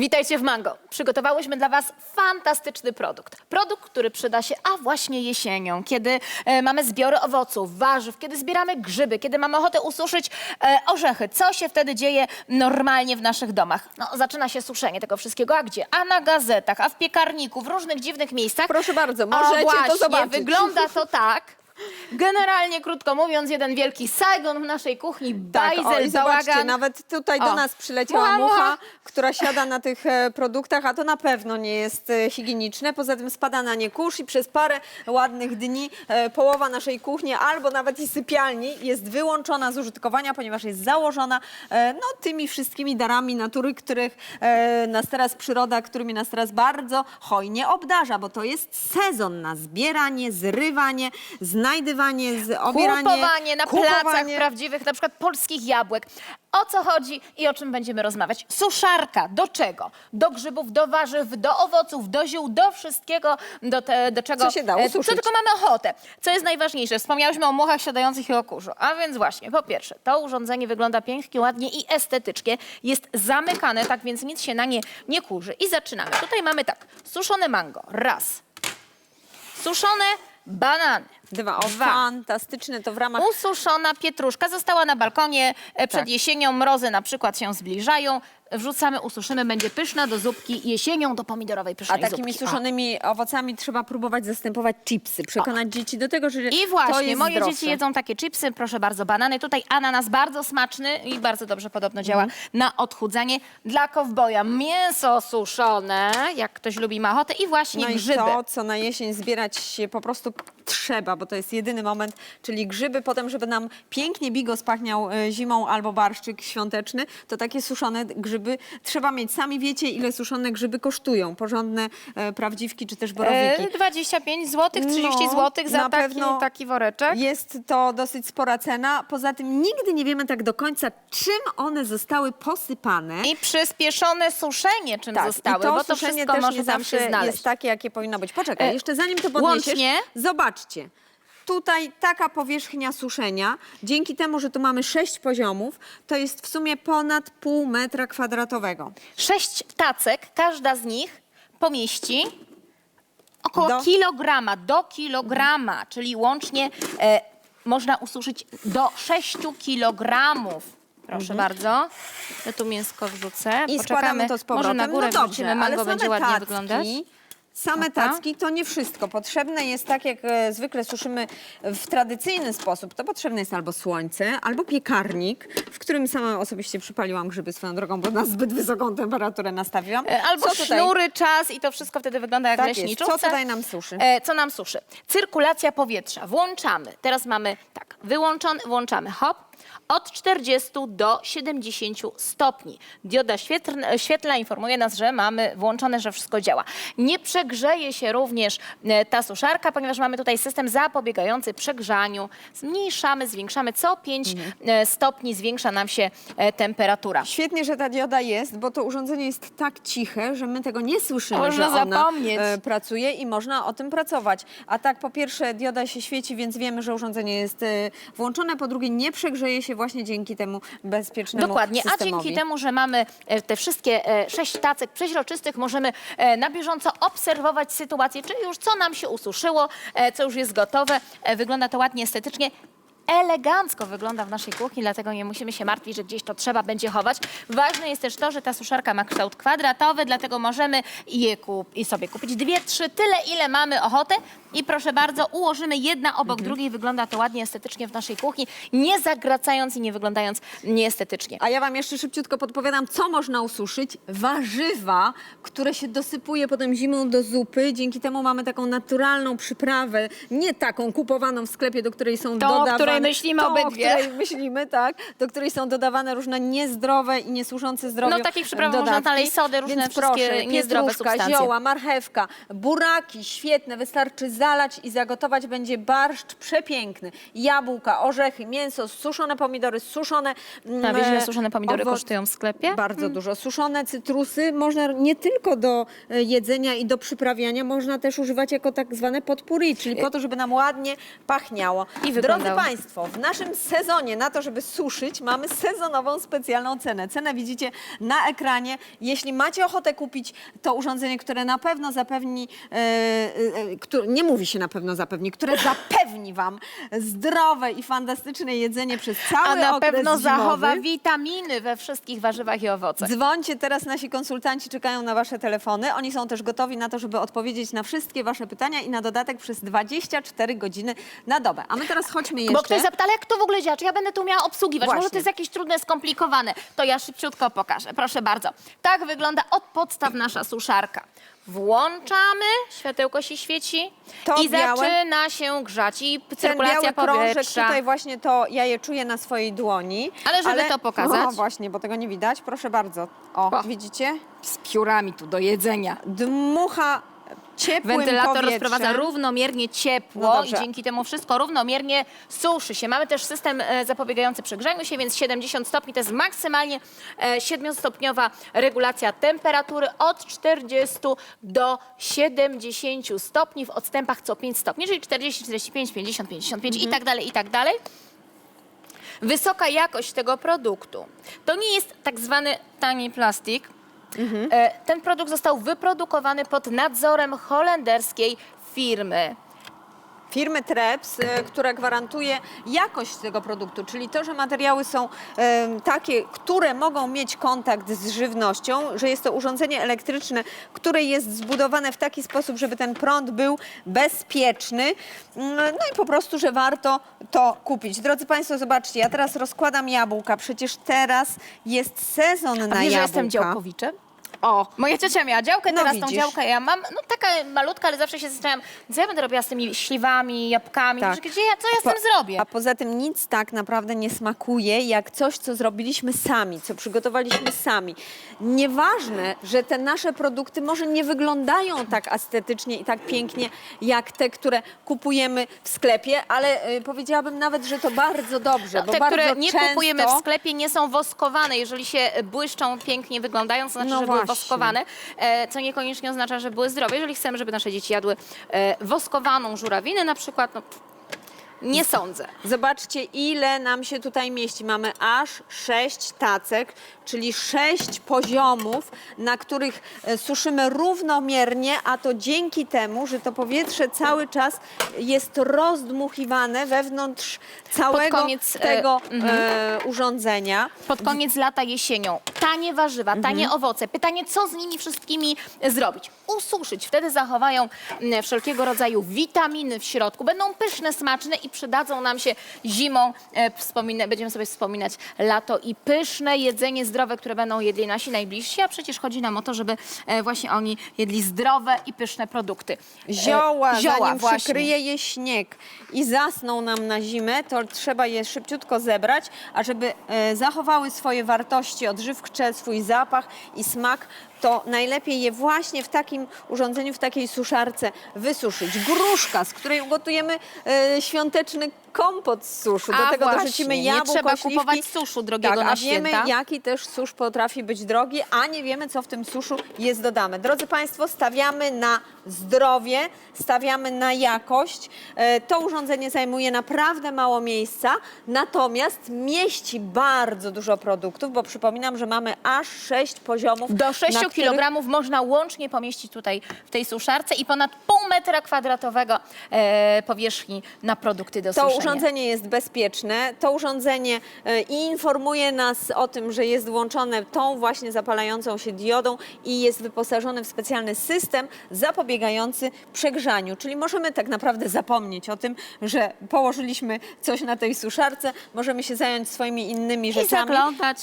Witajcie w Mango. Przygotowałyśmy dla Was fantastyczny produkt. Produkt, który przyda się, a właśnie jesienią, kiedy e, mamy zbiory owoców, warzyw, kiedy zbieramy grzyby, kiedy mamy ochotę ususzyć e, orzechy. Co się wtedy dzieje normalnie w naszych domach? No, zaczyna się suszenie tego wszystkiego, a gdzie? A na gazetach, a w piekarniku, w różnych dziwnych miejscach. Proszę bardzo, a możecie to właśnie, zobaczyć. wygląda to tak. Generalnie, krótko mówiąc, jeden wielki Saigon w naszej kuchni, Tak, o, bajzel, i zobaczcie, bałagan. nawet tutaj do O. nas przyleciała Mucha, mucha. mucha, która siada na tych e, produktach, a to na pewno nie jest e, higieniczne. Poza tym spada na nie kurz i przez parę ładnych dni e, połowa naszej kuchni albo nawet i sypialni jest wyłączona z użytkowania, ponieważ jest założona e, no, tymi wszystkimi darami natury, których e, nas teraz przyroda, którymi nas teraz bardzo hojnie obdarza, bo to jest sezon na zbieranie, zrywanie, znajdywanie, z obieranie, Kupowanie na placach kupowanie. prawdziwych, na przykład polskich jabłek. O co chodzi i o czym będziemy rozmawiać? Suszarka. Do czego? Do grzybów, do warzyw, do owoców, do ziół, do wszystkiego, do, te, do czego Co się da e, ususzyć. co tylko mamy ochotę. Co jest najważniejsze? Wspomniałyśmy o muchach siadających i o kurzu. A więc właśnie, po pierwsze, to urządzenie wygląda pięknie, ładnie i estetycznie. Jest zamykane, tak więc nic się na nie nie kurzy. I zaczynamy. Tutaj mamy tak, suszone mango. Raz. Suszone banany. Dwa. O, Dwa. fantastyczne to w ramach Ususzona pietruszka została na balkonie e, przed Tak. jesienią, mrozy na przykład się zbliżają. Wrzucamy, ususzymy, będzie pyszna do zupki jesienią, do pomidorowej A pysznej takimi zupki. O. suszonymi owocami trzeba próbować zastępować chipsy, przekonać dzieci do tego, że I to właśnie, jest moje zdrowsze. dzieci jedzą takie chipsy, proszę bardzo, banany. Tutaj ananas bardzo smaczny i bardzo dobrze podobno działa na odchudzanie. Dla kowboja mięso suszone, jak ktoś lubi ma ochotę i właśnie No i grzyby. to, co na jesień zbierać się po prostu trzeba, bo to jest jedyny moment, czyli grzyby, potem, żeby nam pięknie bigos pachniał e, zimą albo barszczyk świąteczny, to takie suszone grzyby trzeba mieć. Sami wiecie, ile suszone grzyby kosztują. Porządne e, prawdziwki czy też borowiki. E, 25 zł, 30 No, zł za na taki, pewno taki woreczek. Jest to dosyć spora cena. Poza tym nigdy nie wiemy tak do końca, czym one zostały posypane. I przyspieszone suszenie, czym Tak, zostały, i to bo to suszenie wszystko też może nie zawsze znaleźć. jest takie, jakie powinno być. Poczekaj, E, jeszcze zanim to podniesiesz, łącznie? Zobaczcie. Tutaj taka powierzchnia suszenia, dzięki temu, że tu mamy sześć poziomów, to jest w sumie ponad pół metra kwadratowego. Sześć tacek, każda z nich pomieści około Do- kilograma, do kilograma, czyli łącznie e, można ususzyć do 6 kilogramów. Proszę bardzo. Ja tu mięsko wrzucę. Mhm. I Poczekamy. składamy to z powrotem. Może na górę no dobrze, wrzucimy, ale mango same będzie ładnie tacki, wyglądać. Same tacki to nie wszystko. Potrzebne jest, tak jak e, zwykle suszymy w tradycyjny sposób, to potrzebne jest albo słońce, albo piekarnik, w którym sama osobiście przypaliłam grzyby swoją drogą, bo na zbyt wysoką temperaturę nastawiłam. E, Albo Co tutaj? sznury, czas i to wszystko wtedy wygląda jak Tak jest. leśniczówce. Co tutaj nam suszy? E, co nam suszy? Cyrkulacja powietrza. Włączamy. Teraz mamy tak, wyłączony, włączamy hop. Od 40 do 70 stopni. Dioda świetlna, świetlna informuje nas, że mamy włączone, że wszystko działa. Nie przegrzeje się również e, ta suszarka, ponieważ mamy tutaj system zapobiegający przegrzaniu. Zmniejszamy, zwiększamy. Co 5 Mhm. e, stopni zwiększa nam się e, temperatura. Świetnie, że ta dioda jest, bo to urządzenie jest tak ciche, że my tego nie słyszymy, Można że ona zapomnieć. pracuje i można o tym pracować. A tak po pierwsze dioda się świeci, więc wiemy, że urządzenie jest włączone, po drugie nie przegrzeje się właśnie dzięki temu bezpiecznemu Dokładnie, a systemowi. dzięki temu, że mamy e, te wszystkie e, sześć tacek przeźroczystych, możemy e, na bieżąco obserwować sytuację, czyli już co nam się ususzyło, co już jest gotowe. Wygląda to ładnie, estetycznie. Elegancko wygląda w naszej kuchni, dlatego nie musimy się martwić, że gdzieś to trzeba będzie chować. Ważne jest też to, że ta suszarka ma kształt kwadratowy, dlatego możemy je kup i sobie kupić dwie, trzy, tyle ile mamy ochotę. I proszę bardzo, ułożymy jedna obok Mhm. drugiej. Wygląda to ładnie, estetycznie w naszej kuchni, nie zagracając i nie wyglądając nieestetycznie. A ja Wam jeszcze szybciutko podpowiadam, co można ususzyć. Warzywa, które się dosypuje potem zimą do zupy. Dzięki temu mamy taką naturalną przyprawę, nie taką kupowaną w sklepie, do której są Tą, o dodawane... której myślimy tą, obydwie. o której myślimy, tak. Do której są dodawane różne niezdrowe i niesłużące zdrowiu No, takich przypraw można znaleźć sody, różne Więc wszystkie proszę, niezdrowe pietruszka, substancje. zioła, marchewka, buraki, świetne. Wystarczy zalać i zagotować. Będzie barszcz przepiękny. Jabłka, orzechy, mięso, suszone pomidory, suszone... mm, A wiesz, ile e, suszone pomidory owoc- kosztują w sklepie? bardzo dużo. Suszone cytrusy można nie tylko do e, jedzenia i do przyprawiania, można też używać jako tak zwane potpourri, czyli po to, żeby nam ładnie pachniało. I Drodzy wyglądało. Państwo, w naszym sezonie na to, żeby suszyć, mamy sezonową specjalną cenę. Cenę widzicie na ekranie. Jeśli macie ochotę kupić to urządzenie, które na pewno zapewni, e, e, które, nie mówi się na pewno zapewni, które zapewni Wam zdrowe i fantastyczne jedzenie przez cały A na okres pewno zimowy. zachowa witaminy we wszystkich warzywach i owocach. Dzwońcie teraz, nasi konsultanci czekają na Wasze telefony. Oni są też gotowi na to, żeby odpowiedzieć na wszystkie Wasze pytania i na dodatek przez 24 godziny na dobę. A my teraz chodźmy jeszcze. Bo ktoś zapyta, ale jak to w ogóle działa? Czy ja będę tu miała obsługiwać? Może Właśnie. to jest jakieś trudne, skomplikowane. To ja szybciutko pokażę. Proszę bardzo. Tak wygląda od podstaw nasza suszarka. Włączamy, światełko się świeci To i białe. zaczyna się grzać i Ten cyrkulacja biały krążek powietrza. tutaj właśnie to ja je czuję na swojej dłoni. Ale żeby to pokazać- O, właśnie, bo tego nie widać. Proszę bardzo. O, O. widzicie? Z piórami tu do jedzenia. Dmucha ciepłym Wentylator powietrzem. rozprowadza równomiernie ciepło No i dzięki temu wszystko równomiernie suszy się. Mamy też system e, zapobiegający przegrzaniu się, więc 70 stopni to jest maksymalnie e, 7-stopniowa regulacja temperatury od 40 do 70 stopni w odstępach co 5 stopni, czyli 40, 45, 50, 55 i tak dalej, i tak dalej. Wysoka jakość tego produktu to nie jest tak zwany tani plastik. E, Ten produkt został wyprodukowany pod nadzorem holenderskiej firmy. Firmy Treps, e, która gwarantuje jakość tego produktu, czyli to, że materiały są em, takie, które mogą mieć kontakt z żywnością, że jest to urządzenie elektryczne, które jest zbudowane w taki sposób, żeby ten prąd był bezpieczny. Mm, No i po prostu, że warto to kupić. Drodzy Państwo, zobaczcie, ja teraz rozkładam jabłka, przecież teraz jest sezon A na wiesz, że jabłka. jestem działkowiczem? O, Moja ciocia miała działkę, No teraz tą widzisz. działkę ja mam, no taka malutka, ale zawsze się zastanawiam, co ja będę robiła z tymi śliwami, jabłkami, Tak. gdzie ja, co ja z Po- tym zrobię? A poza tym nic tak naprawdę nie smakuje jak coś, co zrobiliśmy sami, co przygotowaliśmy sami. Nieważne, że te nasze produkty może nie wyglądają tak estetycznie i tak pięknie jak te, które kupujemy w sklepie, ale y, powiedziałabym nawet, że to bardzo dobrze, bo Te, bardzo które nie często... kupujemy w sklepie, nie są woskowane. Jeżeli się błyszczą pięknie wyglądają, to znaczy, No że były właśnie. Woskowane, e, co niekoniecznie oznacza, że były zdrowe. Jeżeli chcemy, żeby nasze dzieci jadły e, woskowaną żurawinę na przykład, no, nie sądzę. Zobaczcie, ile nam się tutaj mieści. Mamy aż sześć tacek, czyli sześć poziomów, na których e, suszymy równomiernie, a to dzięki temu, że to powietrze cały czas jest rozdmuchiwane wewnątrz całego koniec, e, tego mhm. e, urządzenia. Pod koniec lata jesienią tanie warzywa, tanie Mhm. owoce. Pytanie, co z nimi wszystkimi zrobić? Ususzyć. Wtedy zachowają mm, wszelkiego rodzaju witaminy w środku. Będą pyszne, smaczne i przydadzą nam się zimą. E, wspomina, będziemy sobie wspominać lato i pyszne jedzenie zdrowe, które będą jedli nasi najbliżsi. A przecież chodzi nam o to, żeby e, właśnie oni jedli zdrowe i pyszne produkty. E, Zioła, zioła zanim właśnie. przykryje je śnieg i zasną nam na zimę, to trzeba je szybciutko zebrać, a żeby e, zachowały swoje wartości odżywcze, swój zapach i smak, to najlepiej je właśnie w takim urządzeniu, w takiej suszarce wysuszyć. Gruszka, z której ugotujemy e, świąteczny kompot z suszu. Do A tego właśnie, dorzucimy nie jabłko, trzeba śliwki. kupować suszu drogiego tak, na a wiemy, święta. jaki też susz potrafi być drogi, a nie wiemy, co w tym suszu jest dodane. Drodzy Państwo, stawiamy na zdrowie, stawiamy na jakość. E, To urządzenie zajmuje naprawdę mało miejsca, natomiast mieści bardzo dużo produktów, bo przypominam, że mamy aż 6 poziomów. Do 6 na których- kg można łącznie pomieścić tutaj w tej suszarce i ponad pół metra kwadratowego e, powierzchni na produkty do To suszenia. urządzenie jest bezpieczne. To urządzenie e, informuje nas o tym, że jest włączone tą właśnie zapalającą się diodą i jest wyposażone w specjalny system zapobiegający przegrzaniu. Czyli możemy tak naprawdę zapomnieć o tym, że położyliśmy coś na tej suszarce, możemy się zająć swoimi innymi I rzeczami. zaglądać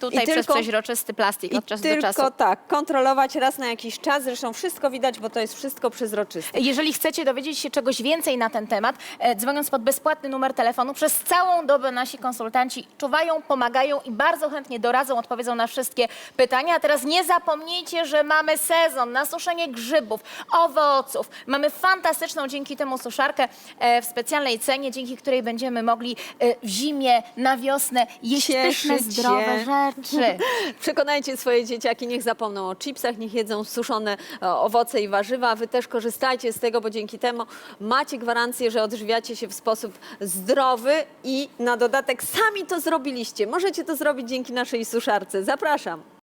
tutaj I przez tylko- przeźroczysty plastik od czasu tylko do czasu. tak, kontrolować raz na jakiś czas. Zresztą wszystko widać, bo to jest wszystko przezroczyste. Jeżeli chcecie dowiedzieć się czegoś więcej na ten temat, e, dzwoniąc pod bezpłatny numer telefonu, przez całą dobę nasi konsultanci czuwają, pomagają i bardzo chętnie doradzą, odpowiedzą na wszystkie pytania. A teraz nie zapomnijcie, że mamy sezon na suszenie grzybów, owoców. Mamy fantastyczną dzięki temu suszarkę e, w specjalnej cenie, dzięki której będziemy mogli e, w zimie, na wiosnę jeść Cieszyć pyszne, zdrowe rzeczy. Rzeczy. Przekonajcie swoje dzieciaki, niech zapomną o chipsach, niech jedzą suszone e, owoce i warzywa. Wy też korzystajcie z tego, bo dzięki temu macie gwarancję, że odżywiacie się w sposób zdrowy i na dodatek sami to zrobiliście. Możecie to zrobić dzięki naszej suszarce. Zapraszam.